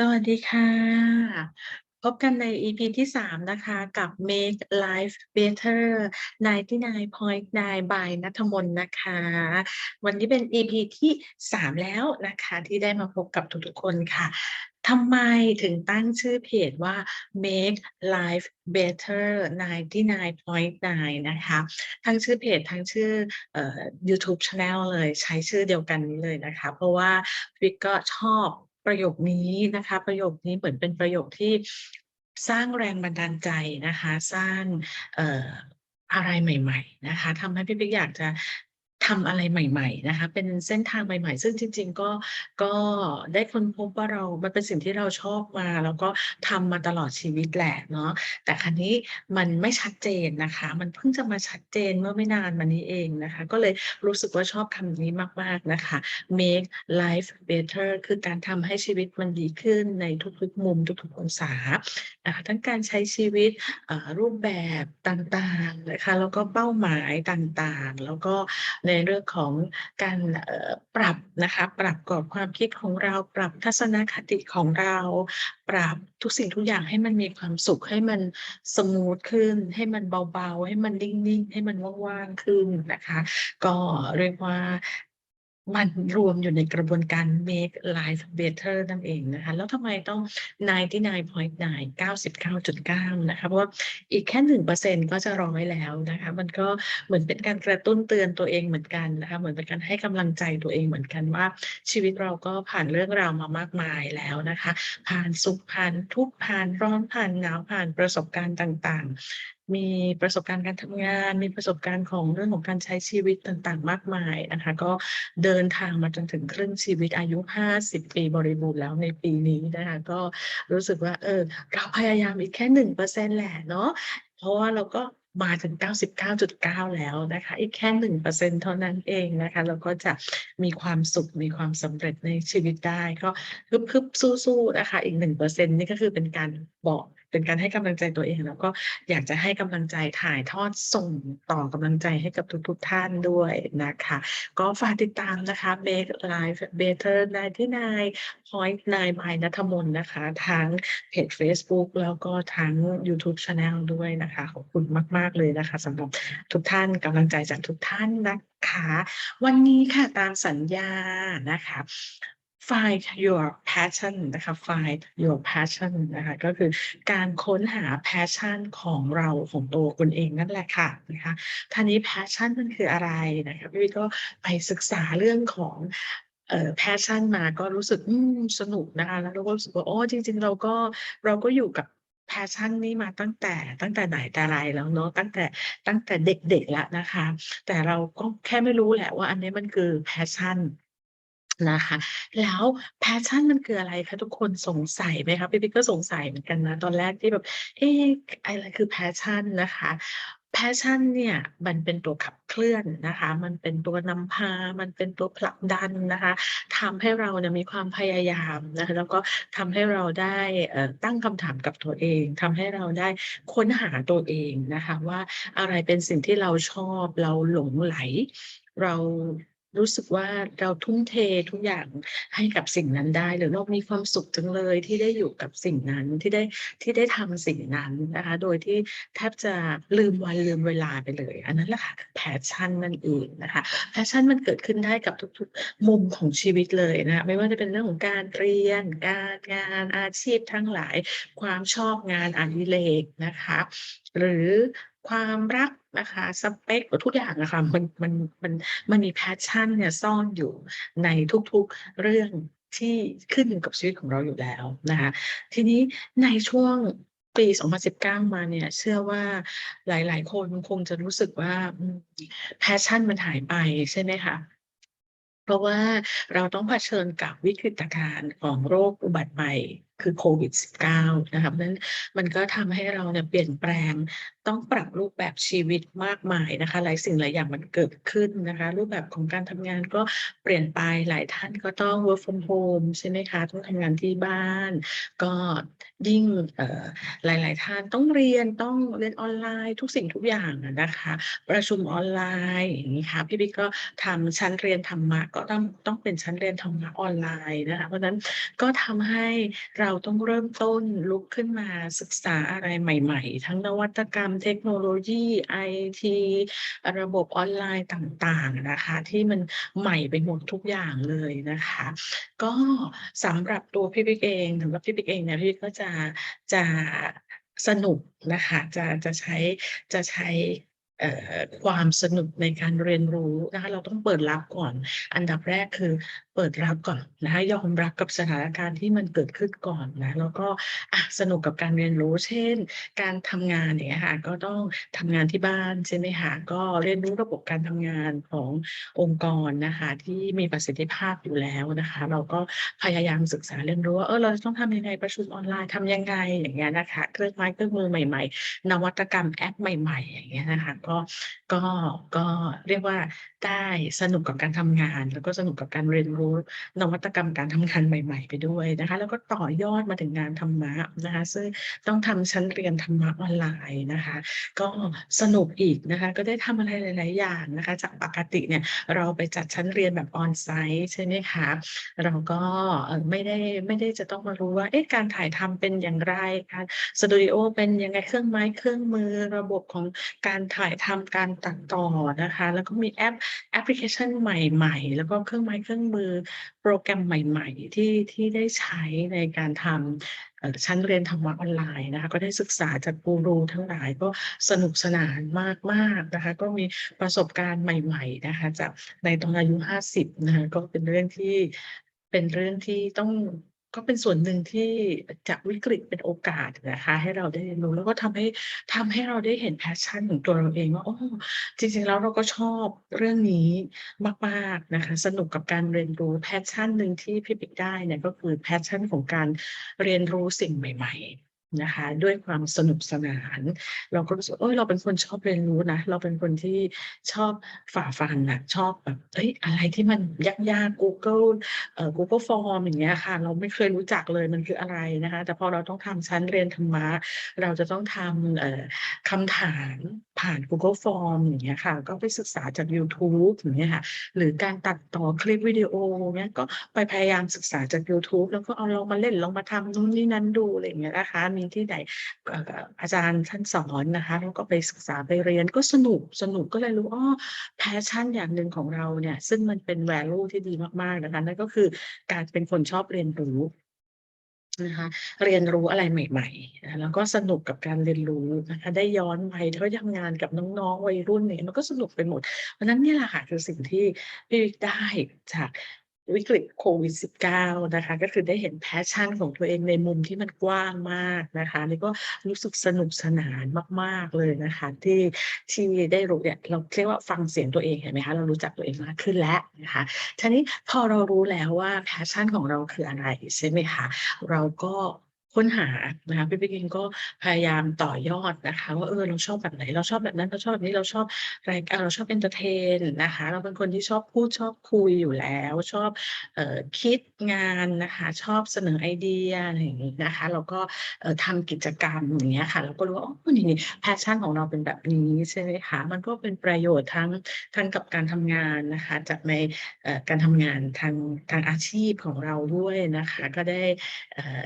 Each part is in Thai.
สวัสดีค่ะ พบกันใน EP ที่ 3 นะคะกับ Make Life Better 99.9 by ณัฐมนนะคะ วันนี้เป็น EP ที่ 3 แล้วนะคะที่ได้มาพบกับทุกๆคนค่ะทำไมถึงตั้งชื่อเพจว่า Make Life Better 99.9 นะคะ ทั้งชื่อเพจทั้งชื่ออ่อยูทูบ Channel เลยใช้ชื่อเดียวกันนี้เลยนะคะ เพราะว่าวิกก็ชอบ ประโยคนี้นะคะ ประโยคนี้เหมือนเป็นประโยคที่สร้างแรงบันดาลใจนะคะ สร้างอออะไรใหม่ ๆ นะคะทำให้พี่ปิ๊กอยากจะ ทำอะไรใหม่ ๆ นะคะ เป็นเส้นทางใหม่ ๆ ซึ่งจริง ๆ ก็ก็ได้ค้นพบว่าเรา มันเป็นสิ่งที่เราชอบมา แล้วก็ทำมาตลอดชีวิตแหละเนาะแต่คราวนี้มันไม่ชัดเจนนะคะ มันเพิ่งจะมาชัดเจนเมื่อไม่นานมานี้เองนะคะ ก็เลยรู้สึกว่าชอบคำนี้มาก ๆนะคะ Make Life Better คือการทำให้ชีวิตมันดีขึ้นในทุกๆมุมทุกๆองศานะคะทั้งการใช้ชีวิตรูปแบบต่างๆนะคะแล้วก็เป้าหมายต่างๆ แล้วก็ในเรื่องของการปรับนะคะ ปรับกรอบความคิดของเรา ปรับทัศนคติของเรา ปรับทุกสิ่งทุกอย่างให้มันมีความสุข ให้มันสมูทขึ้น ให้มันเบาๆ ให้มันนิ่งๆ ให้มันว่างๆ ขึ้นนะคะ ก็เรียกว่า มันรวมอยู่ในกระบวนการ Make Life Better นั่นเองนะคะ แล้วทำไมต้อง 99.9 99.9 นะคะ เพราะว่าอีกแค่ 1%ก็จะ100แล้วนะคะ มันก็เหมือนเป็นการกระตุ้นเตือนตัวเองเหมือนกันนะคะ เหมือนเป็นการให้กำลังใจตัวเองเหมือนกันว่า ชีวิตเราก็ผ่านเรื่องราวมามากมายแล้วนะคะ ผ่านสุขผ่านทุกข์ผ่านร้อนผ่านหนาวผ่านประสบการณ์ต่าง มีประสบการณ์การทำงาน มีประสบการณ์ของเรื่องของการใช้ชีวิตต่างๆ มากมายนะคะ ก็เดินทางมาจนถึงครึ่งชีวิตอายุ 50 ปีบริบูรณ์แล้วในปีนี้นะคะ ก็รู้สึกว่า เออ เราพยายามอีกแค่1%แหละเนาะ เพราะว่าเราก็มาถึง 99.9 แล้วนะคะ อีกแค่ 1%เท่านั้นเองนะคะ เราก็จะมีความสุข มีความสำเร็จในชีวิตได้ ก็ฮึบๆสู้ๆนะคะ อีก 1%นี่ก็คือเป็นการบอก เป็นการให้กำลังใจตัวเอง แล้วก็อยากจะให้กำลังใจถ่ายทอดส่งต่อกำลังใจให้กับทุกๆท่านด้วยนะคะ ก็ฝากติดตามนะคะ Make Life Better 99.9 by ณัฐมนต์นะคะ ทั้งเพจเฟซบุ๊กแล้วก็ทั้งยูทูบ Channel ด้วยนะคะ ขอบคุณมาก ๆ เลยนะคะสำหรับทุกท่านกำลังใจจากทุกท่านนะคะ วันนี้ค่ะตามสัญญานะคะ Find your passion นะคะ Find your passion นะคะก็คือการค้นหา passion ของเราของตัวคุณเองนั่นแหละค่ะนะคะครานี้ passion มันคืออะไรนะคะพี่วิก็ไปศึกษาเรื่องของเอ่อ passion มาก็รู้สึกสนุกนะคะแล้วเราก็รู้สึกว่าอ๋อจริง ๆ เราก็เราก็อยู่กับ passion นี้มาตั้งแต่ตั้งแต่ไหนแต่ไรแล้วเนาะตั้งแต่ตั้งแต่เด็กๆแล้วนะคะ แต่เราก็แค่ไม่รู้แหละว่าอันนี้มันคือ passion น นะคะ แล้ว passion มันคืออะไรคะทุกคนสงสัยไหมคะ?พี่ปิ๊กก็สงสัยเหมือนกันนะ ตอนแรกที่แบบ เอ๊อะไรคือ passion นะคะ passion เนี่ยมันเป็นตัวขับเคลื่อนนะคะ มันเป็นตัวนำพา มันเป็นตัวผลักดันนะคะทำให้เราเนี่ยมีความพยายามนะคะแล้วก็ทำให้เราได้ตั้งคำถามกับตัวเองทำให้เราได้ค้นหาตัวเองนะคะว่าอะไรเป็นสิ่งที่เราชอบเราหลงใหล เรา รู้สึกว่าเราทุ่มเททุกอย่างให้กับสิ่งนั้นได้หรือเรามีความสุขจังเลยที่ได้อยู่กับสิ่งนั้นที่ได้ที่ได้ทำสิ่งนั้นนะคะ โดยที่แทบจะลืมวันลืมเวลาไปเลย อันนั้นแหละค่ะ passion นั่นเองนะคะ passion มันเกิดขึ้นได้กับทุกๆ มุมของชีวิตเลยนะคะไม่ว่าจะเป็นเรื่องของการเรียน การงานอาชีพทั้งหลายความชอบงานอดิเรกนะคะ หรือ ความรักนะคะสเปกทุกอย่างอะคะมันมันมันมันมี passion เนี่ยซ่อนอยู่ในทุกๆเรื่องที่ขึ้นอยู่กับชีวิตของเราอยู่แล้วนะคะทีนี้ในช่วงปี 2019 มาเนี่ย เชื่อว่าหลาย ๆ คนคงจะรู้สึกว่าอืม passion มันหายไปใช่ไหมคะ?เพราะว่าเราต้องเผชิญกับวิกฤตการณ์ของโรคอุบัติใหม่ คือโควิด -19 นะคะเพราะฉะนั้นมันก็ทำให้เราเนี่ยเปลี่ยนแปลงต้องปรับรูปแบบชีวิตมากมายนะคะหลายสิ่งหลายอย่างมันเกิดขึ้นนะคะ รูปแบบของการทำงานก็เปลี่ยนไปหลายท่านก็ต้อง work from home ใช่ไหมคะต้องทำงานที่บ้าน ก็ยิ่งเอ่อหลาย ๆ ท่านต้องเรียนต้องเรียนออนไลน์ทุกสิ่งทุกอย่างนะคะ ประชุมออนไลน์อย่างงี้ค่ะพี่ปิ๊กก็ทำชั้นเรียนธรรมะก็ต้องต้องเป็นชั้นเรียนธรรมะออนไลน์นะคะเพราะฉะนั้นก็ทำให้เราเราต้องเริ่มต้นลุกขึ้นมาศึกษาอะไรใหม่ๆ ทั้งนวัตกรรมเทคโนโลยีไอทีระบบออนไลน์ต่างๆนะคะ ที่มันใหม่ไปหมดทุกอย่างเลยนะคะ ก็สำหรับตัวพี่ปิ๊กเองสำหรับพี่ปิ๊กเองเนี่ยพี่ก็จะจะสนุกนะคะ จะจะใช้จะใช้ ความสนุกในการเรียนรู้นะคะเราต้องเปิดรับก่อน อันดับแรกคือเปิดรับก่อนนะคะยอมรับกับสถานการณ์ที่มันเกิดขึ้นก่อนนะแล้วก็สนุกกับการเรียนรู้ เช่น การทำงานอย่างเงี้ยค่ะก็ต้องทำงานที่บ้านใช่ไหมคะก็เรียนรู้ระบบการทำงานขององค์กรนะคะที่มีประสิทธิภาพอยู่แล้วนะคะ เราก็พยายามศึกษาเรียนรู้ว่าเออเราต้องทำยังไงประชุมออนไลน์ทำยังไงอย่างเงี้ยนะคะเครื่องไม้เครื่องมือใหม่ ๆ นวัตกรรมแอปใหม่ ๆ อย่างเงี้ยนะคะก็ก็ก็เรียกว่า ได้สนุกกับการทำงาน แล้วก็สนุกกับการเรียนรู้นวัตกรรมการทำงานใหม่ ๆ ไปด้วยนะคะ แล้วก็ต่อยอดมาถึงงานธรรมะนะคะ ซึ่งต้องทำชั้นเรียนธรรมะออนไลน์นะคะ ก็สนุกอีกนะคะ ก็ได้ทำอะไรหลาย ๆ อย่างนะคะ จากปกติเนี่ยเราไปจัดชั้นเรียนแบบ on-site ใช่ไหมคะเราก็ไม่ได้ไม่ได้จะต้องมารู้ว่าเอ๊ะการถ่ายทำเป็นอย่างไรการสตูดิโอเป็นยังไงเครื่องไม้เครื่องมือระบบของการถ่ายทำการตัดต่อนะคะ แล้วก็มีแอปแอปพลิเคชันใหม่ ๆ แล้วก็เครื่องไม้เครื่องมือโปรแกรมใหม่ ๆ ที่ที่ได้ใช้ในการทำชั้นเรียนธรรมะออนไลน์นะคะ ก็ได้ศึกษาจากกูรูทั้งหลายก็สนุกสนานมากๆนะคะ ก็มีประสบการณ์ใหม่ ๆ นะคะจากในตอนอายุ 50 นะคะก็เป็นเรื่องที่เป็นเรื่องที่ต้อง ก็เป็นส่วนหนึ่งที่จากวิกฤตเป็นโอกาสนะคะ ให้เราได้เรียนรู้แล้วก็ทำให้ทำให้เราได้เห็นแพชชั่นของตัวเราเองว่าโอ้จริงๆแล้วเราก็ชอบเรื่องนี้มากๆนะคะ สนุกกับการเรียนรู้แพชชั่นหนึ่งที่พี่ปิ๊กได้เนี่ยก็คือแพชชั่นของการเรียนรู้สิ่งใหม่ ๆ นะคะ ด้วยความสนุกสนาน เราก็รู้สึกเอ้ยเราเป็นคนชอบเรียนรู้นะ เราเป็นคนที่ชอบฝ่าฟันนะชอบแบบเอ้ยอะไรที่มันยากๆกูเกิลเอ่อ Google Form อย่างเงี้ยค่ะ เราไม่เคยรู้จักเลยมันคืออะไรนะคะ แต่พอเราต้องทำชั้นเรียนธรรมะ เราจะต้องทำเอ่อคำถาม ผ่าน Google Form อย่างเงี้ยค่ะ ก็ไปศึกษาจากยูทูบอย่างเงี้ยค่ะ หรือการตัดต่อคลิปวิดีโอเงี้ยก็ไปพยายามศึกษาจากยูทูบแล้วก็เอาลองมาเล่นลองมาทำนู่นนี่นั่นดูอะไรอย่างเงี้ยนะคะ มีที่ไหนอาจารย์ท่านสอนนะคะเราก็ไปศึกษาไปเรียนก็สนุกสนุกก็เลยรู้อ้อ passion อย่างหนึ่งของเราเนี่ย ซึ่งมันเป็น value ที่ดีมากๆนะคะนั่นก็คือการเป็นคนชอบเรียนรู้ นะคะเรียนรู้อะไรใหม่ๆนะแล้วก็สนุกกับการเรียนรู้นะคะได้ย้อนวัยแล้วก็ทำงานกับน้องๆวัยรุ่นเนี่ยมันก็สนุกไปหมดเพราะนั้นนี่แหละค่ะคือสิ่งที่พี่วิกได้จาก วิกฤตโควิด -19 นะคะ ก็คือได้เห็นแพชชั่นของตัวเองในมุมที่มันกว้างมากนะคะนี่ก็รู้สึกสนุกสนานมาก ๆ เลยนะคะ ที่ที่ได้รู้เนี่ยเราเรียกว่าฟังเสียงตัวเองเห็นไหมคะเรารู้จักตัวเองมากขึ้นแล้วนะคะทีนี้พอเรารู้แล้วว่าแพชชั่นของเราคืออะไรใช่ไหมคะเราก็ ค้นหานะคะพี่ปิ๊กเองก็พยายามต่อยอดนะคะ ว่าเออเราชอบแบบไหน เราชอบแบบนั้นเราชอบแบบนี้เราชอบรายอ่าเราชอบเอนเทอร์เทนนะคะ เราเป็นคนที่ชอบพูดชอบคุยอยู่แล้ว ชอบเอ่อคิดงานนะคะ ชอบเสนอไอเดียอะไรอย่างงี้นะคะแล้วก็เอ่อทำกิจกรรมอย่างเงี้ยค่ะเราก็รู้ว่าอ๋อนี่ๆ passion ของเราเป็นแบบนี้ใช่ไหมคะมันก็เป็นประโยชน์ทั้งทั้งกับการทำงานนะคะ จากในการทำงานทางทางอาชีพของเราด้วยนะคะ ก็ได้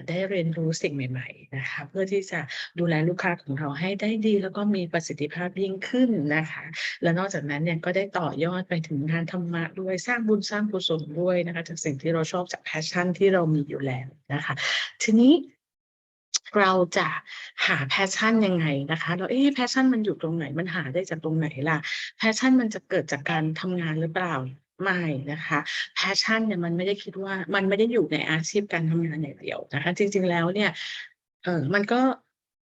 ได้เรียนรู้สิ่งใหม่ๆนะคะเพื่อที่จะดูแลลูกค้าของเราให้ได้ดี แล้วก็มีประสิทธิภาพยิ่งขึ้นนะคะ และนอกจากนั้นเนี่ยก็ได้ต่อยอดไปถึงงานธรรมะด้วยสร้างบุญสร้างกุศลด้วยนะคะจากสิ่งที่เราชอบจาก passion ที่เรามีอยู่แล้วนะคะ ทีนี้เราจะหา passion ยังไงนะคะแล้วเอ๊ะ passion มันอยู่ตรงไหนมันหาได้จากตรงไหนล่ะ passion มันจะเกิดจากการทำงานหรือเปล่า ไม่นะคะแพชชั่นเนี่ยมันไม่ได้คิดว่ามันไม่ได้อยู่ในอาชีพการทำงานอย่างเดียวนะคะ จริงๆแล้วเนี่ยเออมันก็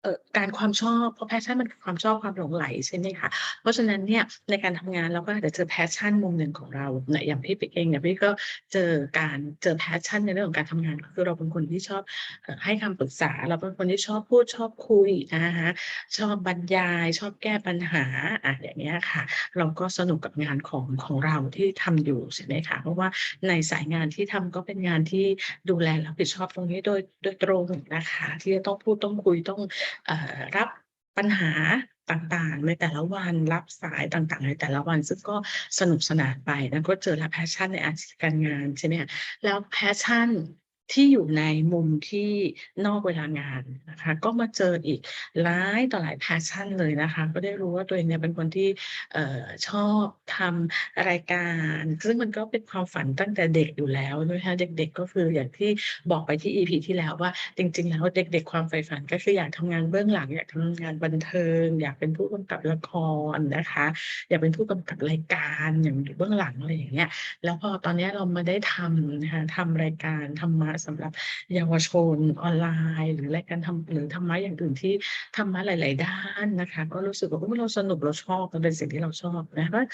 เอ่อการความชอบ เพราะ passion มันคือความชอบความหลงใหลใช่ไหมคะ เพราะฉะนั้นเนี่ยในการทำงานเราก็อาจจะเจอ passion มุมหนึ่งของเราเนี่ยอย่างพี่ปิ๊กเองเนี่ยพี่ก็เจอการเจอ passion ในเรื่องของการทำงานคือเราเป็นคนที่ชอบให้คำปรึกษา เราเป็นคนที่ชอบพูดชอบคุยนะคะชอบบรรยายชอบแก้ปัญหาอะอย่างเงี้ยค่ะ เราก็สนุกกับงานของของเราที่ทำอยู่ใช่ไหมคะเพราะว่าในสายงานที่ทำก็เป็นงานที่ดูแลรับผิดชอบตรงนี้โดยโดยตรงนะคะ ที่จะต้องพูดต้องคุยต้องรับปัญหาต่างๆ ในแต่ละวันรับสายต่างๆ ในแต่ละวัน ซึ่งก็สนุกสนานไปแล้วก็เจอแล้วแพชชั่นในอาชีพการงานใช่ไหมแล้วแพชชั่น ที่อยู่ในมุมที่นอกเวลางานนะคะ ก็มาเจออีกหลายต่อหลาย passion เลยนะคะ ก็ได้รู้ว่าตัวเองเนี่ยเป็นคนที่ออชอบทำรายการ ซึ่งมันก็เป็นความฝันตั้งแต่เด็กอยู่แล้วนะคะเด็กๆก็คืออย่างที่บอกไปที่ EP ที่แล้วว่าจริง ๆ แล้วเด็ก ๆ ความใฝ่ฝันก็คืออยากทำงานเบื้องหลัง อยากทำงานบันเทิง อยากเป็นผู้กำกับละครนะคะ อยากเป็นผู้กำกับรายการอย่างอยู่เบื้องหลังอะไรอย่างเงี้ยแล้วพอตอนนี้เรามาได้ทำนะคะทำรายการธรรมะสำหรับเยาวชนออนไลน์ หรือรายการทำหรือธรรมะอย่างอื่นที่ธรรมะหลาย ๆ ด้านนะคะ ก็รู้สึกว่าเราสนุกเราชอบมันเป็นสิ่งที่เราชอบนะว่า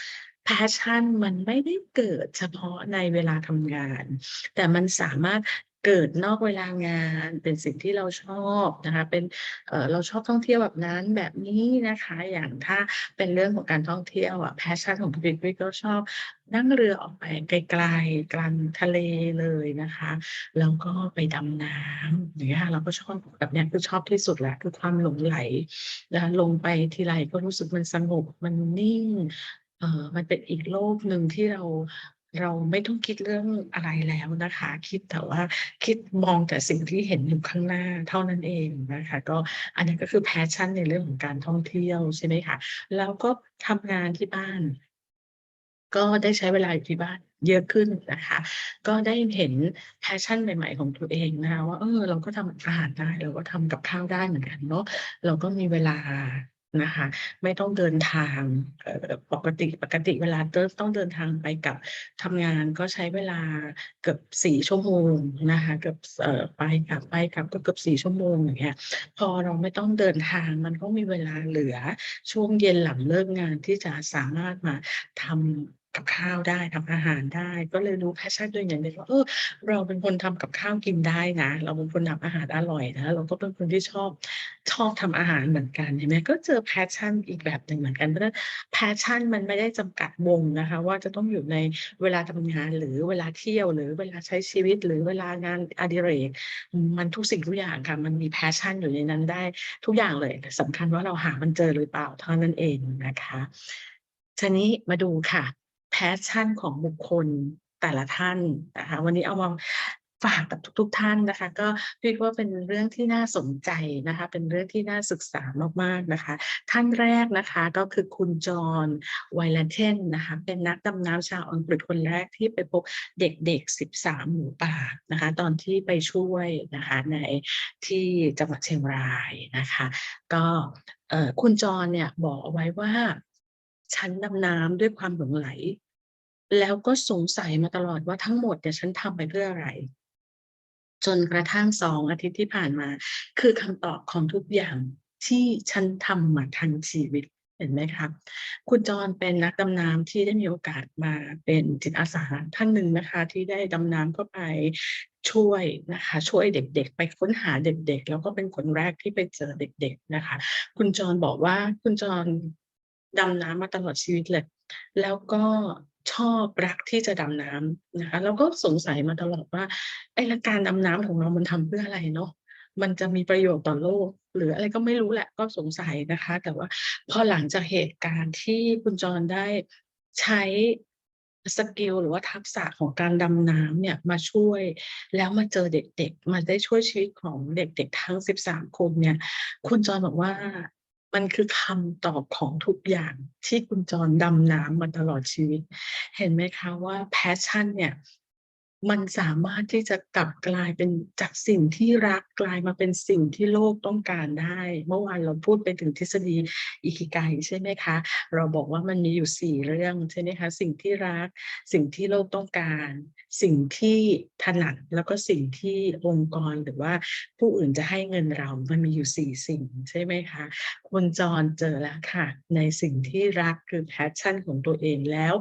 แพชชั่นมันไม่ได้เกิดเฉพาะในเวลาทำงาน แต่มันสามารถ เกิดนอกเวลางานเป็นสิ่งที่เราชอบนะคะเป็นเเราชอบท่องเที่ยวแบบนั้นแบบนี้นะคะ อย่างถ้าเป็นเรื่องของการท่องเที่ยวอะ passion ของคุณปิ๊กๆก็ชอบนั่งเรือออกไปไกลๆกลางทะเลเลยนะคะแล้วก็ไปดำน้ำอย่างเงี้ยค่ะเราก็ชอบแบบนี้คือชอบที่สุดแหล้วคือความหลงใหลนะคะลงไปทีไรก็รู้สึกมันสงบมันนิ่งเออมันเป็นอีกโลกหนึ่งที่เรา เราไม่ต้องคิดเรื่องอะไรแล้วนะคะ คิดแต่ว่าคิดมองแต่สิ่งที่เห็นอยู่ข้างหน้าเท่านั้นเองนะคะ ก็อันนี้ก็คือ passion ในเรื่องของการท่องเที่ยวใช่ไหมคะแล้วก็ทำงานที่บ้าน ก็ได้ใช้เวลาอยู่ที่บ้านเยอะขึ้นนะคะ ก็ได้เห็น passion ใหม่ ๆ ของตัวเองนะคะว่าเออเราก็ทำอาหารได้เราก็ทำกับข้าวได้เหมือนกันเนาะเราก็มีเวลา นะคะ ไม่ต้องเดินทางปกติปกติเวลาเดินต้องเดินทางไปกับทำงานก็ใช้เวลาเกือบสี่ชั่วโมงนะคะเกือบไปกลับไปกลับก็เกือบสี่ชั่วโมงอย่างเงี้ยพอเราไม่ต้องเดินทางมันก็มีเวลาเหลือช่วงเย็นหลังเลิกงานที่จะสามารถมาทำ กับข้าวได้ทำอาหารได้ ก็เลยรู้ passion ตัวเองอย่างหนึ่งว่าเออเราเป็นคนทำกับข้าวกินได้นะเราเป็นคนทำอาหารอร่อยนะเราก็เป็นคนที่ชอบชอบทำอาหารเหมือนกันเห็นไหมก็เจอ passion อีกแบบหนึ่งเหมือนกันเพราะฉะนั้น passion มันไม่ได้จำกัดวงนะคะ ว่าจะต้องอยู่ในเวลาทำงานหรือเวลาเที่ยวหรือเวลาใช้ชีวิตหรือเวลางานอดิเรกมันทุกสิ่งทุกอย่างค่ะมันมี passion อยู่ในนั้นได้ทุกอย่างเลยแต่สำคัญว่าเราหามันเจอหรือเปล่าเท่านั้นเองนะคะทีนี้มาดูค่ะ passion ของบุคคลแต่ละท่านนะคะวันนี้เอามาฝากกับทุกๆท่านนะคะ ก็เรียกว่าเป็นเรื่องที่น่าสนใจนะคะ เป็นเรื่องที่น่าศึกษามากๆนะคะ ท่านแรกนะคะก็คือคุณจอห์น Violenten นะคะเป็นนักดำน้ำชาวอังกฤษคนแรกที่ไปพบเด็กๆ 13 หมูป่านะคะ ตอนที่ไปช่วยนะคะในที่จังหวัดเชียงรายนะคะ ก็คุณจอห์นเนี่ยบอกเอาไว้ว่า ฉันดำน้ำด้วยความหลงใหล แล้วก็สงสัยมาตลอดว่าทั้งหมดเนี่ยฉันทำไปเพื่ออะไร จนกระทั่ง2องอาทิตย์ที่ผ่านมา คือคำตอบของทุกอย่างที่ฉันทำมาทั้งชีวิตเห็นไหมคะคุณจอห์นเป็นนักดำน้ำที่ได้มีโอกาสมาเป็นจิตอาสาท่านหนึ่งนะคะ ที่ได้ดำน้ำเข้าไปช่วยนะคะ ช่วยเด็กๆ ไปค้นหาเด็กๆ แล้วก็เป็นคนแรกที่ไปเจอเด็ก ๆนะคะ คุณจอห์นบอกว่าคุณจอห์น ดำน้ำมาตลอดชีวิตเลย แล้วก็ชอบรักที่จะดำน้ำนะคะ แล้วก็สงสัยมาตลอดว่าไอ้ล้วการดำน้ำของเรา มันทำเพื่ออะไรเนาะมันจะมีประโยชน์ต่อโลก หรืออะไรก็ไม่รู้แหละก็สงสัยนะคะ แต่ว่าพอหลังจากเหตุการณ์ที่คุณจอนได้ใช้สกิลหรือว่าทักษะของการดำน้ำเนี่ยมาช่วย แล้วมาเจอเด็กๆ มาได้ช่วยชีวิตของเด็กๆ ทั้ง 13 คนเนี่ย คุณจอนบอกว่า มันคือคำตอบของทุกอย่างที่คุณจรดำน้ำมาตลอดชีวิต เห็นไหมคะว่าแพชชั่นเนี่ย มันสามารถที่จะกลับกลายเป็นจากสิ่งที่รักกลายมาเป็นสิ่งที่โลกต้องการได้ เมื่อวานเราพูดไปถึงทฤษฎี Ikigai ใช่ไหมคะ เราบอกว่ามันมีอยู่4เรื่องใช่ไหมคะ สิ่งที่รัก สิ่งที่โลกต้องการ สิ่งที่ถนัดแล้วก็สิ่งที่องค์กรหรือว่าผู้อื่นจะให้เงินเรา มันมีอยู่4สิ่งใช่ไหมคะคุณจอนเจอแล้วค่ะ ในสิ่งที่รักคือ passion ของตัวเองแล้ว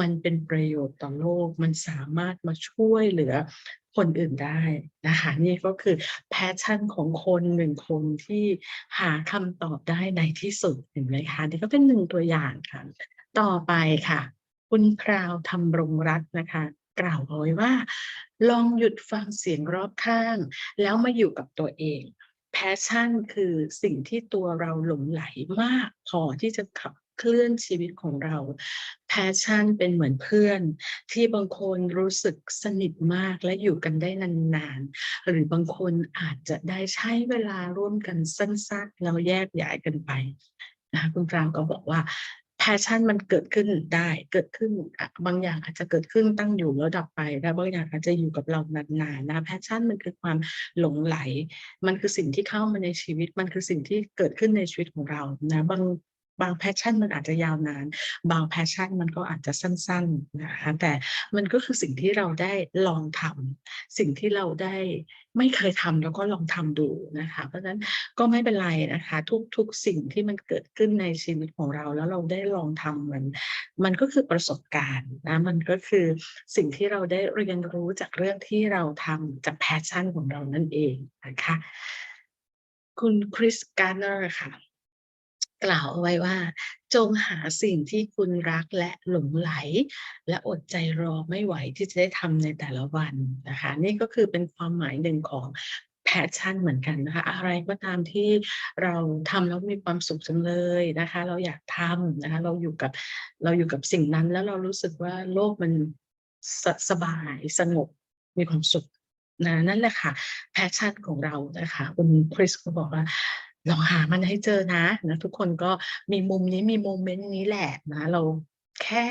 มันเป็นประโยชน์ต่อโลกมันสามารถมาช่วยวยเหลือคนอื่นได้นะคะนี่ก็คือ passion ของคน1คนที่หาคำตอบได้ในที่สุดเห็นไหมคะนี่ก็เป็น1ตัวอย่างค่ะ ต่อไปค่ะ คุณพราวธำรงรัตนะคะ กล่าวเอาไว้ว่า ลองหยุดฟังเสียงรอบข้าง แล้วมาอยู่กับตัวเอง passion คือสิ่งที่ตัวเราหลงใหลมากพอที่จะขับ เคลื่อนชีวิตของเรา passion เป็นเหมือนเพื่อน ที่บางคนรู้สึกสนิทมากและอยู่กันได้นานๆ หรือบางคนอาจจะได้ใช้เวลาร่วมกันสั้นๆแล้วแยกย้ายกันไปนะคุณปรางก็บอกว่า passion มันเกิดขึ้นได้ เกิดขึ้นบางอย่างอาจจะเกิดขึ้นตั้งอยู่แล้วดับไป และบางอย่างอาจจะอยู่กับเรานานๆนะ passion มันคือความหลงไหล มันคือสิ่งที่เข้ามาในชีวิต มันคือสิ่งที่เกิดขึ้นในชีวิตของเรานะบาง บาง passion มันอาจจะยาวนาน บาง passion มันก็อาจจะสั้นๆนะคะแต่มันก็คือสิ่งที่เราได้ลองทำสิ่งที่เราได้ไม่เคยทำแล้วก็ลองทำดูนะคะ เพราะฉะนั้นก็ไม่เป็นไรนะคะ ทุกๆสิ่งที่มันเกิดขึ้นในชีวิตของเรา แล้วเราได้ลองทำมัน มันก็คือประสบการณ์นะมันก็คือสิ่งที่เราได้เรียนรู้จากเรื่องที่เราทำจาก passion ของเรานั่นเองนะคะ คุณคริสการ์เนอร์ค่ะ กล่าวเอาไว้ว่า จงหาสิ่งที่คุณรักและหลงไหล และอดใจรอไม่ไหวที่จะได้ทำในแต่ละวันนะคะ นี่ก็คือเป็นความหมายหนึ่งของ passion เหมือนกันนะคะ อะไรก็ตามที่เราทำแล้วมีความสุขจังเลยนะคะ เราอยากทำนะคะ เราอยู่กับเราอยู่กับสิ่งนั้นแล้วเรารู้สึกว่าโลกมันสสบายสงบมีความสุขนะนั่นแหละค่ะ passion ของเรานะคะคุณคริสก็บอกว่า ลองหามันให้เจอนะนะทุกคนก็มีมุมนี้มีโมเมนต์นี้แหละนะ เราแค่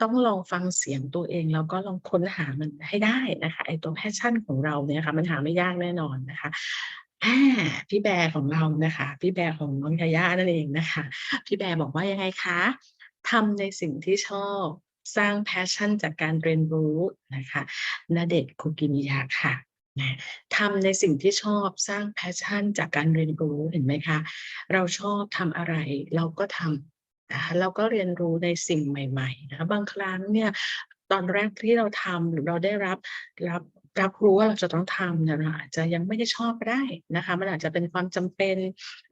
ต้องลองฟังเสียงตัวเอง แล้วก็ลองค้นหามันให้ได้นะคะไอตัว passion ของเราเนี่ยค่ะมันหาไม่ยากแน่นอนนะคะพี่แบร์ของเรานะคะ พี่แบร์ของน้องยาย่านั่นเองนะคะ พี่แบร์บอกว่ายังไงคะทำในสิ่งที่ชอบสร้าง passion จากการเรียนรู้นะคะณเดชคุกิมิยะค่ะ นะทำในสิ่งที่ชอบสร้าง passion จากการเรียนรู้เห็นไหมคะ เราชอบทำอะไรเราก็ทำนะคะเราก็เรียนรู้ในสิ่งใหม่ๆนะบางครั้งเนี่ยตอนแรกที่เราทำหรือเราได้รับรับรับรู้ว่าเราจะต้องทำเนี่ยเราอาจจะยังไม่ได้ชอบได้นะคะ มันอาจจะเป็นความจำเป็น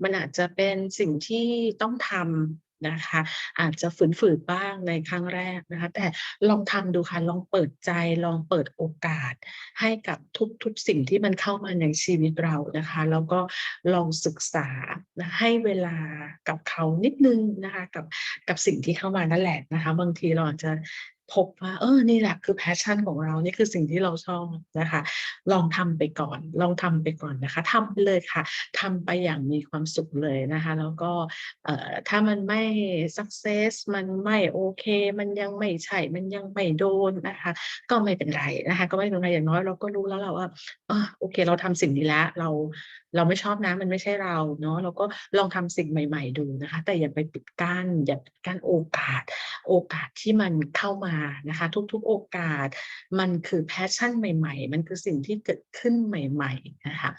มันอาจจะเป็นสิ่งที่ต้องทำ นะคะ อาจจะฝืนๆบ้างในครั้งแรกนะคะ แต่ลองทำดูค่ะ ลองเปิดใจ ลองเปิดโอกาส ให้กับทุกๆสิ่งที่มันเข้ามาในชีวิตเรานะคะ แล้วก็ลองศึกษานะให้เวลากับเขานิดนึงนะคะ กับกับสิ่งที่เข้ามานั่นแหละนะคะ บางทีเราอาจจะ พบว่าเออนี่แหละคือ passion ของเรานี่คือสิ่งที่เราชอบนะคะ ลองทำไปก่อน ลองทำไปก่อนนะคะทำไปเลยค่ะทำไปอย่างมีความสุขเลยนะคะ แล้วก็เอ่อถ้ามันไม่ success มันไม่โอเค มันยังไม่ใช่ มันยังไม่โดนนะคะ ก็ไม่เป็นไรนะคะ ก็ไม่เป็นไรอย่างน้อยเราก็รู้แล้วแหละว่าเออโอเค เราทำสิ่งนี้แล้วเรา เราไม่ชอบนะมันไม่ใช่เราเนาะเราก็ลองทำสิ่งใหม่ ๆ ดูนะคะ แต่อย่าไปปิดกั้นอย่าปิดกั้นโอกาส โอกาสที่มันเข้ามานะคะ ทุกๆโอกาส มันคือ passion ใหม่ ๆ มันคือสิ่งที่เกิดขึ้นใหม่ ๆ นะคะ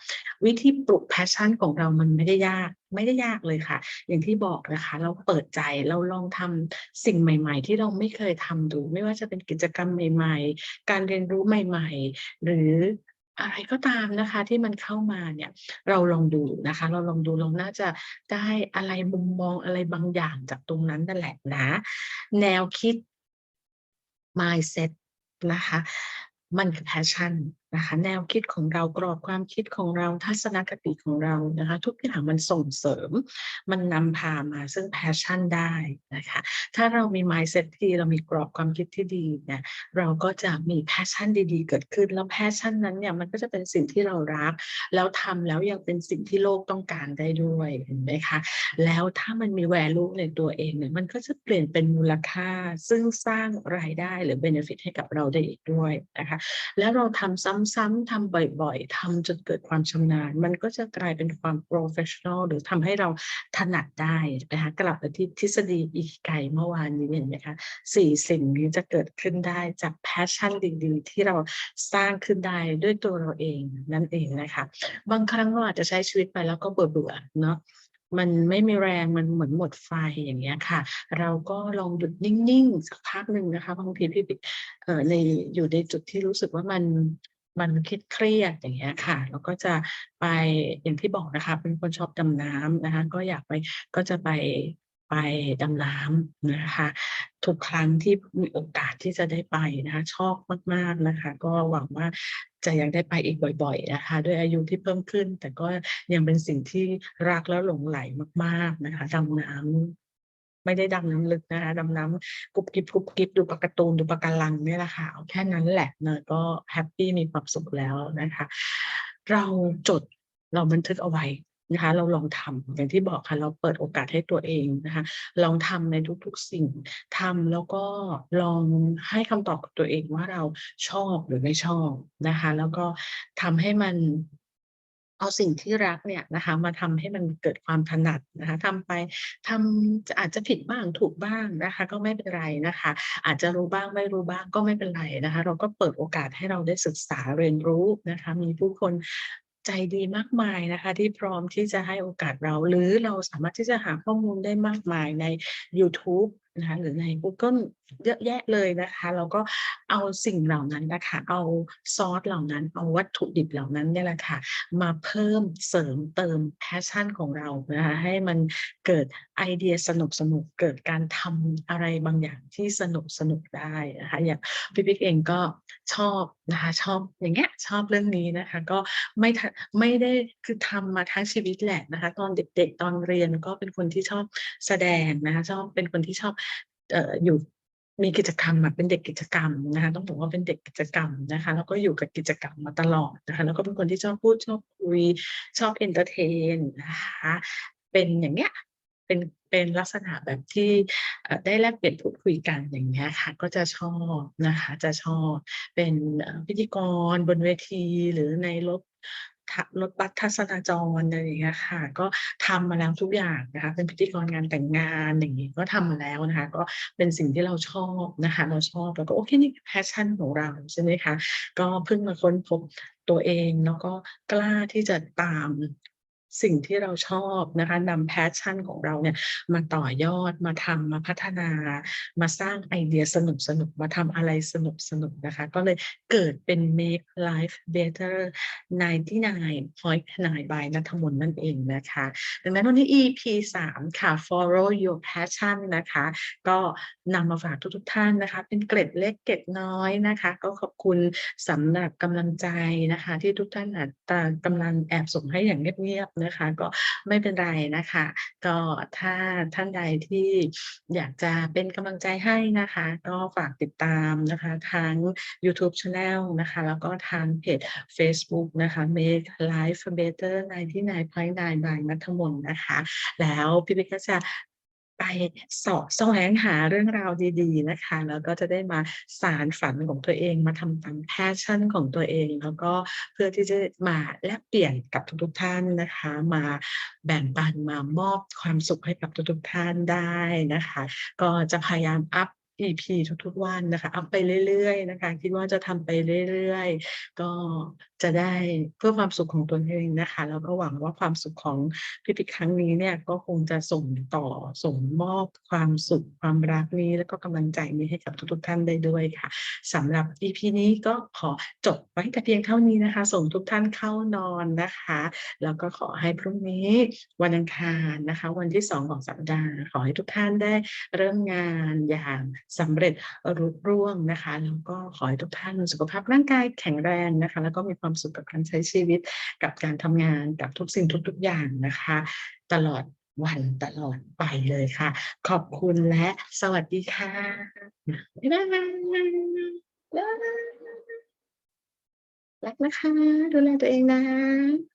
วิธีปลุก passion ของเรามันไม่ได้ยากไม่ได้ยากเลยค่ะ อย่างที่บอกนะคะ เราเปิดใจเราลองทำสิ่งใหม่ ๆ ที่เราไม่เคยทำดู ไม่ว่าจะเป็นกิจกรรมใหม่ ๆ การเรียนรู้ใหม่ ๆ หรือ อะไรก็ตามนะคะที่มันเข้ามาเนี่ยเราลองดูนะคะ เราลองดูเราน่าจะได้อะไรมุมมองอะไรบางอย่างจากตรงนั้นนั่นแหละนะ แนวคิด mindset นะคะ มันคือ passion นะคะแนวคิดของเรากรอบความคิดของเราทัศนคติของเรานะคะ ทุกอย่างมันส่งเสริม มันนำพามาซึ่ง passion ได้นะคะ ถ้าเรามี mindset ที่เรามีกรอบความคิดที่ดีเนี่ยเราก็จะมี passion ดีๆ เกิดขึ้น แล้ว passion นั้นเนี่ยมันก็จะเป็นสิ่งที่เรารัก แล้วทำแล้วยังเป็นสิ่งที่โลกต้องการได้ด้วยเห็นไหมคะแล้วถ้ามันมี value ในตัวเองเนี่ยมันก็จะเปลี่ยนเป็นมูลค่า ซึ่งสร้างรายได้หรือ benefit ให้กับเราได้อีกด้วยนะคะ แล้วเราทำซ้ำๆทำบ่อยๆทำจนเกิดความชำนาญ มันก็จะกลายเป็นความโพรเฟสชันนัลหรือทำให้เราถนัดได้นะคะกลับไปที่ทฤษฎี Ikigai เมื่อวานนี้เห็นไหมคะ4สิ่งนี้จะเกิดขึ้นได้จาก passion ดีๆ ที่เราสร้างขึ้นได้ด้วยตัวเราเองนั่นเองนะคะ บางครั้งเราอาจจะใช้ชีวิตไปแล้วก็เบื่อๆเนาะมันไม่มีแรงมันเหมือนหมดไฟอย่างเงี้ยค่ะ เราก็ลองหยุดนิ่งๆ สักพักหนึ่งนะคะบางทีพี่ปิเอ่อในอยู่ในจุดที่รู้สึกว่ามัน มันคิดเครียดอย่างเงี้ยค่ะเราก็จะไปอย่างที่บอกนะคะ เป็นคนชอบดำน้ำนะคะ ก็อยากไปก็จะไปไปดำน้ำนะคะทุกครั้งที่มีโอกาสที่จะได้ไปนะคะชอบมากๆนะคะ ก็หวังว่าจะยังได้ไปอีกบ่อย ๆ นะคะ ด้วยอายุที่เพิ่มขึ้น แต่ก็ยังเป็นสิ่งที่รักและหลงใหลมาก ๆนะคะดำน้ำ ไม่ได้ดำน้ำลึกนะคะดำน้ำกุบกิ๊บๆดูปลาการ์ตูนดูปะการังนี่แหละค่ะเอาแค่นั้นแหละเนาะก็แฮปปี้มีความสุขแล้วนะคะ เราจดเราบันทึกเอาไว้นะคะ เราลองทำอย่างที่บอกค่ะ เราเปิดโอกาสให้ตัวเองนะคะ ลองทำในทุกๆสิ่งทำแล้วก็ลองให้คำตอบกับตัวเองว่าเราชอบหรือไม่ชอบนะคะ แล้วก็ทำให้มัน เอาสิ่งที่รักเนี่ยนะคะมาทำให้มันเกิดความถนัดนะคะทำไปทำอาจจะผิดบ้างถูกบ้างนะคะ ก็ไม่เป็นไรนะคะ อาจจะรู้บ้างไม่รู้บ้างก็ไม่เป็นไรนะคะ เราก็เปิดโอกาสให้เราได้ศึกษาเรียนรู้นะคะ มีผู้คนใจดีมากมายนะคะ ที่พร้อมที่จะให้โอกาสเรา หรือเราสามารถที่จะหาข้อมูลได้มากมายในยูทูบนะคะหรือในกูเกิลเยอะแยะเลยนะคะเราก็เอาสิ่งเหล่านั้นนะคะ เอาซอสเหล่านั้น เอาวัตถุดิบเหล่านั้นเนี่ยแหละค่ะ มาเพิ่มเสริมเติม passion ของเรานะคะให้มันเกิดไอเดียสนุกๆเกิดการทำอะไรบางอย่างที่สนุกๆได้นะคะอย่างพี่ปิ๊กเองก็ชอบนะคะชอบอย่างเงี้ยชอบเรื่องนี้นะคะ ก็ไม่ทไม่ได้คือทำมาทั้งชีวิตแหละนะคะ ตอนเด็กๆตอนเรียนก็เป็นคนที่ชอบแสดงนะคะชอบเป็นคนที่ชอบ อยู่มีกิจกรรมอะเป็นเด็กกิจกรรมนะคะต้องบอกว่าเป็นเด็กกิจกรรมนะคะแล้วก็อยู่กับกิจกรรมมาตลอดนะคะแล้วก็เป็นคนที่ชอบพูดชอบคุยชอบเอนเทอร์เทนนะคะเป็นอย่างเงี้ยเป็นเป็นลักษณะแบบที่ได้แลกเปลี่ยนพูดคุยกันอย่างเงี้ยค่ะก็จะชอบนะคะจะชอบเป็นพิธีกรบนเวทีหรือในรถ รถบัสทัศนจรอะไรอย่างเงี้ยค่ะ ก็ทำมาแล้วทุกอย่างนะคะ เป็นพิธีกรงานแต่งงานอย่างงี้ก็ทำมาแล้วนะคะ ก็เป็นสิ่งที่เราชอบนะคะ เราชอบเราก็โอเคนี่แพชชั่นของเราใช่ไหมคะ ก็เพิ่งมาค้นพบตัวเองแล้วก็กล้าที่จะตาม สิ่งที่เราชอบนะคะนำ passion ของเราเนี่ยมาต่อยอดมาทำมาพัฒนา มาสร้างไอเดียสนุกๆมาทำอะไรสนุกๆนะคะ ก็เลยเกิดเป็น Make Life Better 99.9 by ณัฐมนต์นั่นเองนะคะ ดังนั้นวันนี้ EP 3 ค่ะ Follow Your Passion นะคะ ก็นำมาฝากทุกๆท่านนะคะ เป็นเกร็ดเล็กเกร็ดน้อยนะคะ ก็ขอบคุณสำหรับกำลังใจนะคะ ที่ทุกท่านอาจกำลังแอบส่งให้อย่างเงียบๆนะคะ ก็ไม่เป็นไรนะคะ ก็ถ้าท่านใดที่อยากจะเป็นกำลังใจให้นะคะ ก็ฝากติดตามนะคะทั้งยูทูบ channel นะคะ แล้วก็ทางเพจเฟซบุ๊กนะคะ Make Life Better 99.9 by นัทมนนะคะ แล้วพี่ปิ๊กก็จะ ไปสาะแสวงหาเรื่องราวดี ๆ นะคะ แล้วก็จะได้มาสารฝันของตัวเองมาทำตามแพชชั่นของตัวเอง แล้วก็เพื่อที่จะมาแลกเปลี่ยนกับทุกๆท่านนะคะ มาแบ่งปันมามอบความสุขให้กับทุกๆท่านได้นะคะ ก็จะพยายามอัพ EP ทุกๆวันนะคะอัปไปเรื่อยๆนะคะ คิดว่าจะทำไปเรื่อยๆ ก็จะได้เพื่อความสุขของตัวเองนะคะแล้วก็หวังว่าความสุขของพี่ปิ๊กครั้งนี้เนี่ยก็คงจะส่งต่อส่งมอบความสุขความรักนี้ แล้วก็กำลังใจนี้ให้กับทุกๆท่านได้ด้วยค่ะสำหรับ EP นี้ก็ขอจบไว้แต่เพียงเท่านี้นะคะ ส่งทุกท่านเข้านอนนะคะ แล้วก็ขอให้พรุ่งนี้วันอังคารนะคะ วันที่ 2 ของสัปดาห์ ขอให้ทุกท่านได้เริ่มงานอย่างสำเร็จลุล่วงนะคะแล้วก็ขอให้ทุกท่านสุขภาพร่างกายแข็งแรงนะคะ แล้วก็มีความสุขกับการใช้ชีวิตกับการทำงานกับทุกสิ่งทุก ๆ อย่างนะคะ ตลอดวันตลอดไปเลยค่ะ ขอบคุณและสวัสดีค่ะบ๊ายบายรักนะคะ ดูแลตัวเองนะ